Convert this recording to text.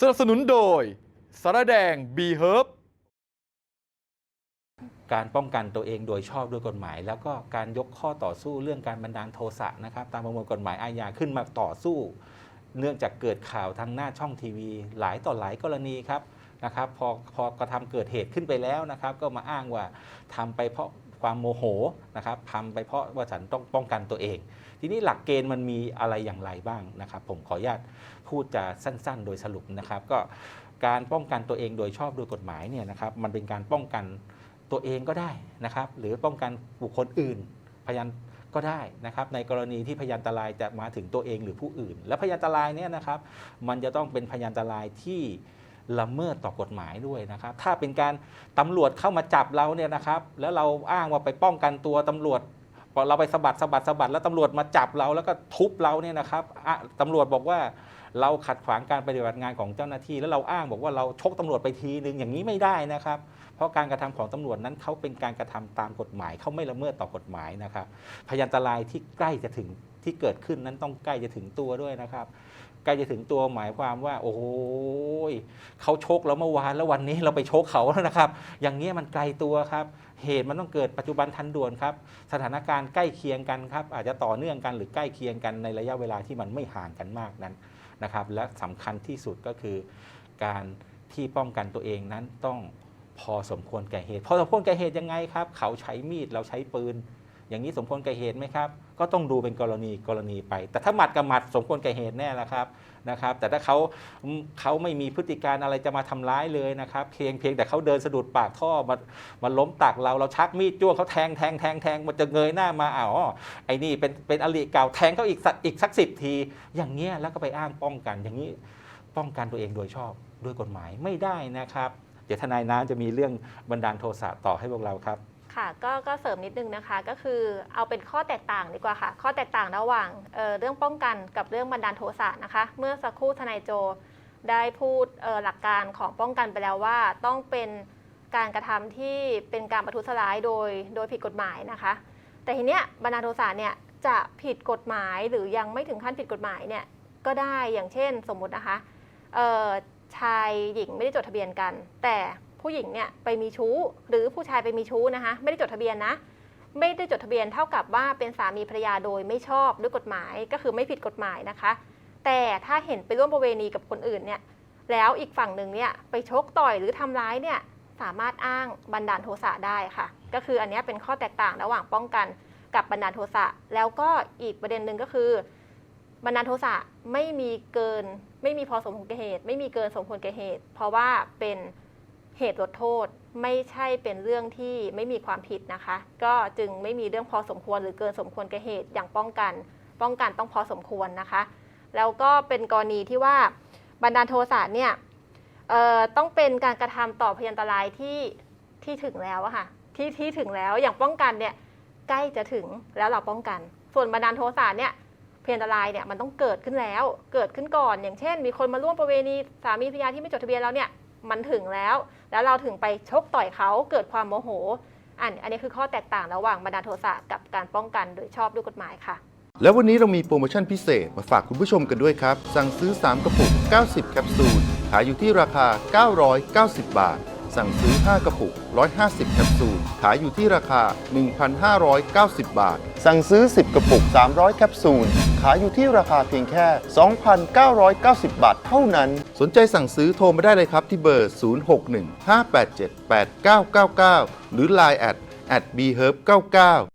สนับสนุนโดยสารแดงบีเฮิร์บการป้องกันตัวเองโดยชอบด้วยกฎหมาย แล้วก็การยกข้อต่อสู้เรื่องการบันดาลโทสะนะครับตามประมวลกฎหมายอาญาขึ้นมาต่อสู้ เนื่องจากเกิดข่าวทางหน้าช่องทีวี หลายต่อหลายกรณีครับ นะครับพอพอกระทำเกิดเหตุขึ้นไปแล้วนะครับ ก็มาอ้างว่าทำไปเพราะความโมโหนะครับทำไปเพราะว่าฉันต้องป้องกันตัวเอง ทีนี้หลักเกณฑ์มันมีอะไรอย่างไรบ้างนะครับ ผมขออนุญาตพูดจะสั้น ๆ โดยสรุปนะครับ ก็การป้องกันตัวเองโดยชอบโดยกฎหมายเนี่ยนะครับ มันเป็นการป้องกันตัวเองก็ได้นะครับ หรือป้องกันบุคคลอื่น พยานก็ได้นะครับในกรณีที่พยานอันตรายจะมาถึงตัวเองหรือผู้อื่น และพยานอันตรายเนี่ยนะครับ มันจะต้องเป็นพยานอันตรายที่ ละเมิดต่อกฎหมายด้วยนะครับ ถ้าเป็นการตำรวจเข้ามาจับเราเนี่ยนะครับ แล้วเราอ้างว่าไปป้องกันตัวตำรวจ พอเราไปสะบัดสะบัดสะบัดแล้วตำรวจมาจับเราแล้วก็ทุบเราเนี่ยนะครับอะตำรวจบอกว่าเราขัดขวางการปฏิบัติงานของเจ้าหน้าที่ แล้วเราอ้างบอกว่าเราชกตำรวจไปทีนึงอย่างนี้ไม่ได้นะครับ เพราะการกระทำของตำรวจนั้นเขาเป็นการกระทำตามกฎหมายเขาไม่ละเมิดต่อกฎหมายนะครับพยานอันตรายที่ใกล้จะถึงที่เกิดขึ้นนั้นต้องใกล้จะถึงตัวด้วยนะครับใกล้จะถึงตัวหมายความว่า โอ้โหยเขาชกเราเมื่อวานแล้ววันนี้เราไปชกเขาแล้วนะครับ อย่างนี้มันไกลตัวครับ เหตุมันต้องเกิดปัจจุบันทันด่วนครับ สถานการณ์ใกล้เคียงกันครับอาจจะต่อเนื่องกันหรือใกล้เคียงกันในระยะเวลาที่มันไม่ห่างกันมากนั้นนะครับ และสำคัญที่สุดก็คือ การที่ป้องกันตัวเองนั้นต้องพอสมควรแก่เหตุ พอสมควรแก่เหตุยังไงครับ เขาใช้มีดเราใช้ปืน อย่างนี้สมควรแก่เหตุไหมครับ ก็ต้องดูเป็นกรณีกรณีไป แต่ถ้าหมัดกับหมัดสมควรแก่เหตุแน่ละครับนะครับ แต่ถ้าเขาเขาไม่มีพฤติการอะไรจะมาทำร้ายเลยนะครับเพียงเพียงแต่เขาเดินสะดุดปากท่อมามาล้มตักเราเราชักมีดจ้วงเขาแทงแทงแทงแทงมันจะเงยหน้ามาอ้าวอ๋อไอ้นี่เป็นเป็นอริเก่าแทงเขาอีกสักอีกสักสิบที อย่างเงี้ยแล้วก็ไปอ้างป้องกันอย่างนี้ป้องกันตัวเองโดยชอบด้วยกฎหมายไม่ได้นะครับ เดี๋ยวทนายน้ำจะมีเรื่องบันดาลโทสะต่อให้พวกเราครับ ค่ะก็ก็เสริมนิดนึงนะคะ ก็คือเอาเป็นข้อแตกต่างดีกว่าค่ะ ข้อแตกต่างระหว่างเเรื่องป้องกันกับเรื่องบันดาลโทสะนะคะ เมื่อสักครู่ทนายโจได้พูดหลักการของป้องกันไปแล้วว่า ต้องเป็นการกระทำที่เป็นการประทุษร้ายโดยโดยผิดกฎหมายนะคะ แต่ทีเนี้ยบันดาลโทสะเนี่ยจะผิดกฎหมายหรือยังไม่ถึงขั้นผิดกฎหมายเนี่ยก็ได้อย่างเช่นสมมุตินะคะชายหญิงไม่ได้จดทะเบียนกัน แต่ ผู้หญิงเนี่ยไปมีชู้ หรือผู้ชายไปมีชู้นะคะ ไม่ได้จดทะเบียนนะ ไม่ได้จดทะเบียนเท่ากับว่าเป็นสามีภรรยาโดยไม่ชอบด้วยกฎหมายก็คือไม่ผิดกฎหมายนะคะ แต่ถ้าเห็นไปร่วมประเวณีกับคนอื่นเนี่ยแล้วอีกฝั่งหนึ่งเนี่ยไปชกต่อยหรือทำร้ายเนี่ยสามารถอ้างบันดาลโทสะได้ค่ะ ก็คืออันนี้เป็นข้อแตกต่างระหว่างป้องกันกับบันดาลโทสะแล้วก็อีกประเด็นหนึ่งก็คือ บันดาลโทสะไม่มีเกิน ไม่มีพอสมควรแก่เหตุ ไม่มีเกินสมควรแก่เหตุ เพราะว่าเป็น เหตุลดโทษไม่ใช่เป็นเรื่องที่ไม่มีความผิดนะคะ ก็จึงไม่มีเรื่องพอสมควรหรือเกินสมควรแก่เหตุอย่างป้องกัน ป้องกันต้องพอสมควรนะคะ แล้วก็เป็นกรณีที่ว่าบันดาลโทสะเนี่ยต้องเป็นการกระทำต่อพยันตรายที่ที่ถึงแล้วอะค่ะที่ที่ถึงแล้วอย่างป้องกันเนี่ยใกล้จะถึงแล้วเราป้องกัน ส่วนบันดาลโทสะเนี่ยพยันตรายเนี่ยมันต้องเกิดขึ้นแล้ว เกิดขึ้นก่อน อย่างเช่น มีคนมาร่วมประเวณีสามีภรรยาที่ไม่จดทะเบียนแล้วเนี่ย มันถึงแล้ว แล้วเราถึงไปชกต่อยเขาเกิดความโมโห อันอันนี้คือข้อแตกต่างระหว่างบันดาลโทสะกับการป้องกันโดยชอบด้วยกฎหมายค่ะ แล้ววันนี้เรามีโปรโมชั่นพิเศษมาฝากคุณผู้ชมกันด้วยครับ สั่งซื้อ 3 กระปุก 90 แคปซูล ขายอยู่ที่ราคา 990 บาท สั่งซื้อ 5 กระปุก 150 แคปซูล ขายอยู่ที่ราคา 1,590 บาท สั่งซื้อ 10 กระปุก 300 แคปซูล ขายอยู่ที่ราคาเพียงแค่ 2,990 บาทเท่านั้น สนใจสั่งซื้อโทรมาได้เลยครับที่เบอร์ 061 587 8999 หรือ Line at at bherb99